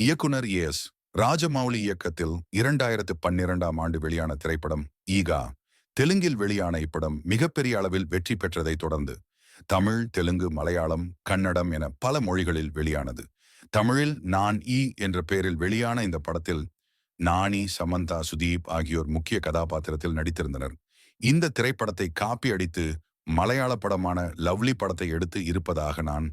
இயக்குனர் எஸ். ராஜமௌலி இயக்கத்தில் இரண்டாயிரத்து பன்னிரண்டாம் ஆண்டு வெளியான திரைப்படம் ஈகா. தெலுங்கில் வெளியான இப்படம் மிகப்பெரிய அளவில் வெற்றி பெற்றதைத் தொடர்ந்து தமிழ் தெலுங்கு மலையாளம் கன்னடம் என பல மொழிகளில் வெளியானது. தமிழில் நான் ஈ என்ற பெயரில் வெளியான இந்த படத்தில் நானி சமந்தா சுதீப் ஆகியோர் முக்கிய கதாபாத்திரத்தில் நடித்திருந்தனர். இந்த திரைப்படத்தை காப்பி அடித்து மலையாள படமான லவ்லி படத்தை எடுத்து இருப்பதாக நான்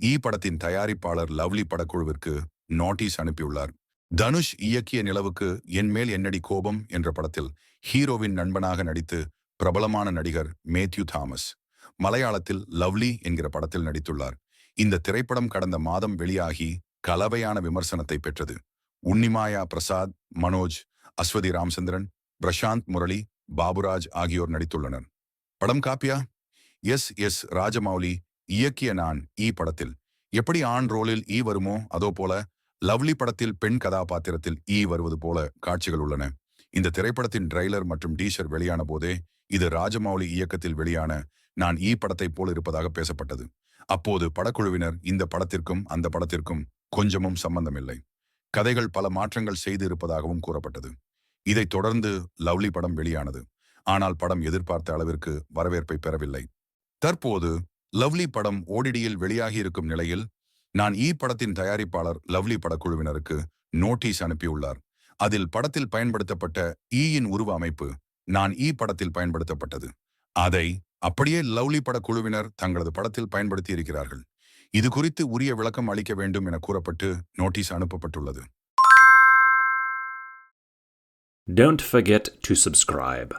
ஈ படத்தின் தயாரிப்பாளர் லவ்லி படக்குழுவிற்கு நோட்டீஸ் அனுப்பியுள்ளார். தனுஷ் இயக்கிய நிலவுக்கு என் மேல் என்னடி கோபம்? என்ற படத்தில் ஹீரோவின் நண்பனாக நடித்து பிரபலமான நடிகர் மேத்யூ தாமஸ். மலையாளத்தில் லவ்லி என்கிற படத்தில் நடித்துள்ளார். இந்த திரைப்படம் கடந்த மாதம் வெளியாகி கலவையான விமர்சனத்தை பெற்றது. உன்னிமாயா பிரசாத் மனோஜ் அஸ்வதி ராமச்சந்திரன் பிரசாந்த் முரளி பாபுராஜ் ஆகியோர் நடித்துள்ளனர். படம் காப்பியா? எஸ். எஸ். ராஜமௌலி இயக்கிய நான் ஈ படத்தில். எப்படி ஆண் ரோலில் ஈ வருமோ அதோ போல லவ்லி படத்தில் பெண் கதாபாத்திரத்தில் ஈ வருவது போல காட்சிகள் உள்ளன. இந்த திரைப்படத்தின் ட்ரெய்லர் மற்றும் டீஷர் வெளியான போதே இது ராஜமௌலி இயக்கத்தில் வெளியான நான் ஈ படத்தை போல் இருப்பதாக பேசப்பட்டது. அப்போது படக்குழுவினர் இந்த படத்திற்கும் அந்த படத்திற்கும் கொஞ்சமும் சம்பந்தமில்லை. கதைகள் பல மாற்றங்கள் செய்து இருப்பதாகவும் கூறப்பட்டது. இதைத் தொடர்ந்து லவ்லி படம் வெளியானது. ஆனால் படம் எதிர்பார்த்த அளவிற்கு வரவேற்பை பெறவில்லை. தற்போது லவ்லி படம் ஓடிடியில் வெளியாகி இருக்கும் நிலையில் நான் ஈ படத்தின் தயாரிப்பாளர் லவ்லி படக்குழுவினருக்கு நோட்டீஸ் அனுப்பியுள்ளார். அதில் படத்தில் பயன்படுத்தப்பட்ட ஈயின் உருவ அமைப்பு நான் ஈ படத்தில் பயன்படுத்தப்பட்டது. அதை அப்படியே லவ்லி படக்குழுவினர் தங்களது படத்தில் பயன்படுத்தி இருக்கிறார்கள் இது குறித்து உரிய விளக்கம் அளிக்க வேண்டும் என கூறப்பட்டு நோட்டீஸ் அனுப்பப்பட்டுள்ளது. Don't forget to subscribe.